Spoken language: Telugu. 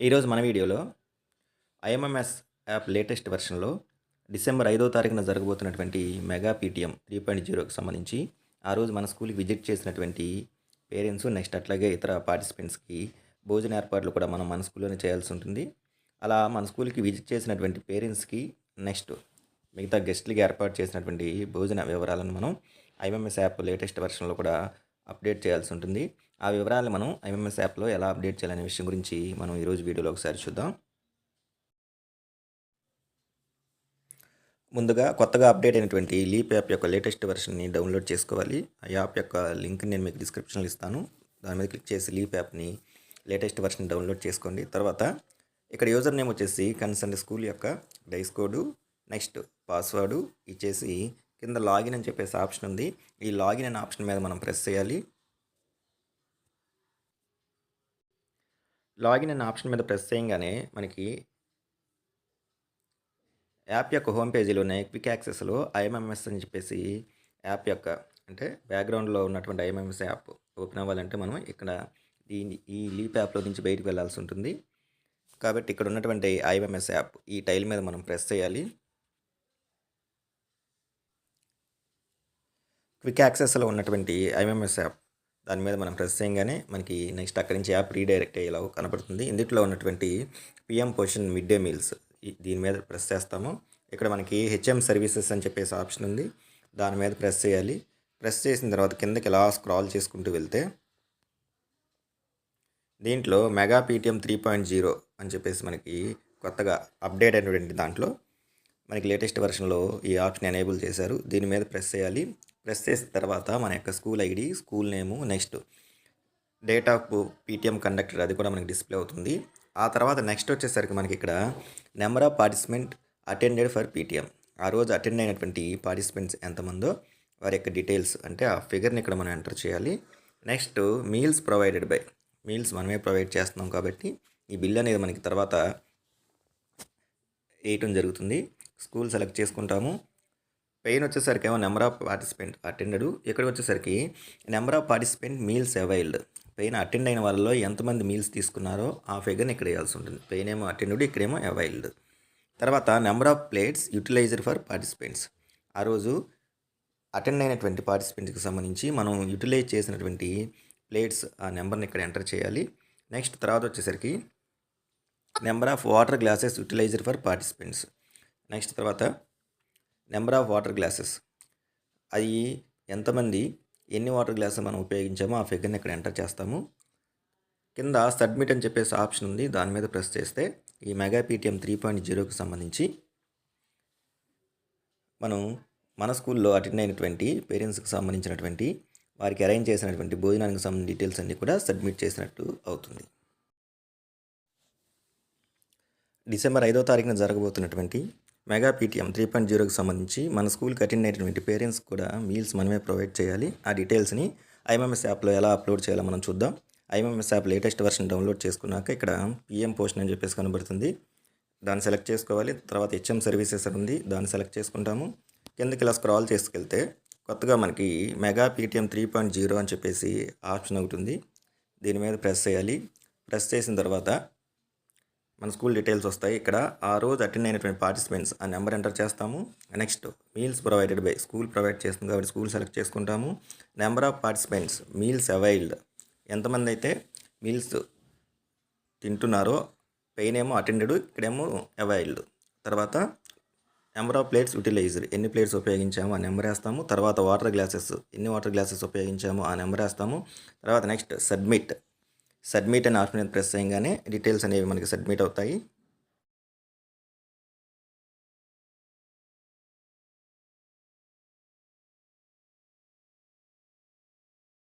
ఈరోజు మన వీడియోలో ఐఎంఎంఎస్ యాప్ లేటెస్ట్ వెర్షన్లో డిసెంబర్ ఐదో తారీఖున జరగబోతున్నటువంటి మెగా పీటీఎం త్రీ పాయింట్ జీరోకి సంబంధించి ఆ రోజు మన స్కూల్కి విజిట్ చేసినటువంటి పేరెంట్స్ నెక్స్ట్ అట్లాగే ఇతర పార్టిసిపెంట్స్కి భోజన ఏర్పాట్లు కూడా మనం మన స్కూల్లోనే చేయాల్సి ఉంటుంది. అలా మన స్కూల్కి విజిట్ చేసినటువంటి పేరెంట్స్కి నెక్స్ట్ మిగతా గెస్ట్లకి ఏర్పాటు చేసినటువంటి భోజన వివరాలను మనం ఐఎంఎంఎస్ యాప్ లేటెస్ట్ వెర్షన్లో కూడా అప్డేట్ చేయాల్సి ఉంటుంది. ఆ వివరాలు మనం ఐఎంఎస్ యాప్లో ఎలా అప్డేట్ చేయాలనే విషయం గురించి మనం ఈరోజు వీడియోలో ఒకసారి చూద్దాం. ముందుగా కొత్తగా అప్డేట్ అయినటువంటి లీప్ యాప్ యొక్క లేటెస్ట్ వెర్షన్ని డౌన్లోడ్ చేసుకోవాలి. ఆ యాప్ యొక్క లింక్ నేను మీకు డిస్క్రిప్షన్లో ఇస్తాను. దాని మీద క్లిక్ చేసి లీప్ యాప్ని లేటెస్ట్ వెర్షన్ డౌన్లోడ్ చేసుకోండి. తర్వాత ఇక్కడ యూజర్ నేమ్ వచ్చేసి కన్సర్న్ స్కూల్ యొక్క డైస్ కోడ్ నెక్స్ట్ పాస్వర్డ్ ఇచ్చేసి కింద లాగిన్ అని చెప్పేసి ఆప్షన్ ఉంది. ఈ లాగిన్ అనే ఆప్షన్ మీద మనం ప్రెస్ చేయాలి. లాగిన్ అనే ఆప్షన్ మీద ప్రెస్ చేయగానే మనకి యాప్ యొక్క హోమ్ పేజీలోనే క్విక్ యాక్సెస్లో ఐఎంఎంఎస్ అని చెప్పేసి యాప్ యొక్క అంటే బ్యాక్గ్రౌండ్లో ఉన్నటువంటి ఐఎంఎంఎస్ యాప్ ఓపెన్ అవ్వాలంటే మనం ఇక్కడ ఈ ఈ లీప్ యాప్లో నుంచి బయటకు వెళ్ళాల్సి ఉంటుంది. కాబట్టి ఇక్కడ ఉన్నటువంటి ఐఎంఎంఎస్ యాప్ ఈ టైల్ మీద మనం ప్రెస్ చేయాలి. క్విక్ యాక్సెస్లో ఉన్నటువంటి ఐఎంఎంఎస్ యాప్. దాని మీద మనం ప్రెస్ చేయగానే మనకి నెక్స్ట్ అక్కడి నుంచి యాప్ రీడైరెక్ట్ అయ్యేలా కనపడుతుంది. ఇందులో ఉన్నటువంటి PM position mid day meals దీని మీద ప్రెస్ చేస్తాము. ఇక్కడ మనకి హెచ్ఎం సర్వీసెస్ అని చెప్పేసి ఆప్షన్ ఉంది. దాని మీద ప్రెస్ చేయాలి. ప్రెస్ చేసిన తర్వాత కిందకి ఇలా స్క్రాల్ చేసుకుంటూ వెళ్తే దీంట్లో mega PTM three point zero అని చెప్పేసి మనకి కొత్తగా అప్డేట్ అయినటువంటి దాంట్లో మనకి లేటెస్ట్ వెర్షన్లో ఈ ఆప్షన్ ఎనేబుల్ చేశారు. దీని మీద ప్రెస్ చేయాలి. ప్రెస్ చేసిన తర్వాత మన యొక్క school ID school name next date of PTM conducted అది కూడా మనకి డిస్ప్లే అవుతుంది. ఆ తర్వాత నెక్స్ట్ వచ్చేసరికి మనకి ఇక్కడ number of participant attended for PTM. ఆ రోజు అటెండ్ అయినటువంటి పార్టిసిపెంట్స్ ఎంతమందో వారి యొక్క డీటెయిల్స్ అంటే ఆ ఫిగర్ని ఇక్కడ మనం ఎంటర్ చేయాలి. Next meals provided by. Meals మనమే ప్రొవైడ్ చేస్తున్నాం కాబట్టి ఈ బిల్ అనేది మనకి తర్వాత వేయటం జరుగుతుంది. స్కూల్ సెలెక్ట్ చేసుకుంటాము. పెయిన్ వచ్చేసరికి ఏమో నెంబర్ ఆఫ్ పార్టిసిపెంట్ అటెండెడ్. ఇక్కడికి వచ్చేసరికి number of participant meals availed. Pain attend అయిన వాళ్ళలో ఎంతమంది మీల్స్ తీసుకున్నారో ఆ ఫిగర్ని ఇక్కడ వేయాల్సి ఉంటుంది. పెయిన్ ఏమో అటెండెడ్ ఇక్కడేమో అవైల్డ్. తర్వాత number of plates utilised for participants. ఆ రోజు అటెండ్ అయినటువంటి పార్టిసిపెంట్స్కి సంబంధించి మనం యూటిలైజ్ చేసినటువంటి ప్లేట్స్ ఆ నెంబర్ని ఇక్కడ ఎంటర్ చేయాలి. నెక్స్ట్ తర్వాత వచ్చేసరికి number of water glasses utilised for participants. Next తర్వాత నెంబర్ ఆఫ్ వాటర్ గ్లాసెస్. అవి ఎంతమంది ఎన్ని వాటర్ గ్లాసులు మనం ఉపయోగించామో ఆ ఫిగర్ని ఇక్కడ ఎంటర్ చేస్తాము. కింద సబ్మిట్ అని చెప్పేసి ఆప్షన్ ఉంది. దాని మీద ప్రెస్ చేస్తే ఈ మెగా పీటీఎం త్రీ పాయింట్ జీరోకి సంబంధించి మనం మన స్కూల్లో అటెండ్ అయినటువంటి పేరెంట్స్కి సంబంధించినటువంటి వారికి అరేంజ్ చేసినటువంటి భోజనానికి సంబంధించిన డీటెయిల్స్ అన్నీ కూడా సబ్మిట్ చేసినట్టు అవుతుంది. డిసెంబర్ ఐదో తారీఖున జరగబోతున్నటువంటి మెగా పీటీఎం త్రీ పాయింట్ జీరోకి సంబంధించి మన స్కూల్కి అటెండ్ అయినటువంటి పేరెంట్స్ కూడా మీల్స్ మనమే ప్రొవైడ్ చేయాలి. ఆ డీటెయిల్స్ని ఐఎంఎంఎస్ యాప్లో ఎలా అప్లోడ్ చేయాలో మనం చూద్దాం. IMMS app latest version download చేసుకున్నాక ఇక్కడ పిఎం పోషన్ అని చెప్పేసి కనబడుతుంది. దాన్ని సెలెక్ట్ చేసుకోవాలి. తర్వాత హెచ్ఎం సర్వీసెస్ ఉంది. దాన్ని సెలెక్ట్ చేసుకుంటాము. కిందకి ఇలా స్క్రాల్ చేసుకెళ్తే కొత్తగా మనకి mega PTM three point zero అని చెప్పేసి ఆప్షన్ ఒకటి ఉంది. దీని మీద ప్రెస్ చేయాలి. ప్రెస్ చేసిన తర్వాత మన స్కూల్ డీటెయిల్స్ వస్తాయి. ఇక్కడ ఆ రోజు అటెండ్ అయినటువంటి పార్టిసిపెంట్స్ ఆ నెంబర్ ఎంటర్ చేస్తాము. Next meals provided by school provide చేస్తుంది కాబట్టి స్కూల్ సెలెక్ట్ చేసుకుంటాము. Number of participants meals availed. ఎంతమంది అయితే మీల్స్ తింటున్నారో పెయిన్ ఏమో అటెండెడ్ ఇక్కడేమో అవైల్డ్. తర్వాత నెంబర్ ఆఫ్ ప్లేట్స్ యూటిలైజ్డ్. ఎన్ని ప్లేట్స్ ఉపయోగించాము ఆ నెంబర్ వేస్తాము. తర్వాత వాటర్ గ్లాసెస్ ఎన్ని వాటర్ గ్లాసెస్ ఉపయోగించాము ఆ నెంబర్ వేస్తాము. తర్వాత నెక్స్ట్ సబ్మిట్. సబ్మిట్ అనే ఆప్షన్ ప్రెస్ చేయగానే డీటెయిల్స్ అనేవి మనకి సబ్మిట్ అవుతాయి.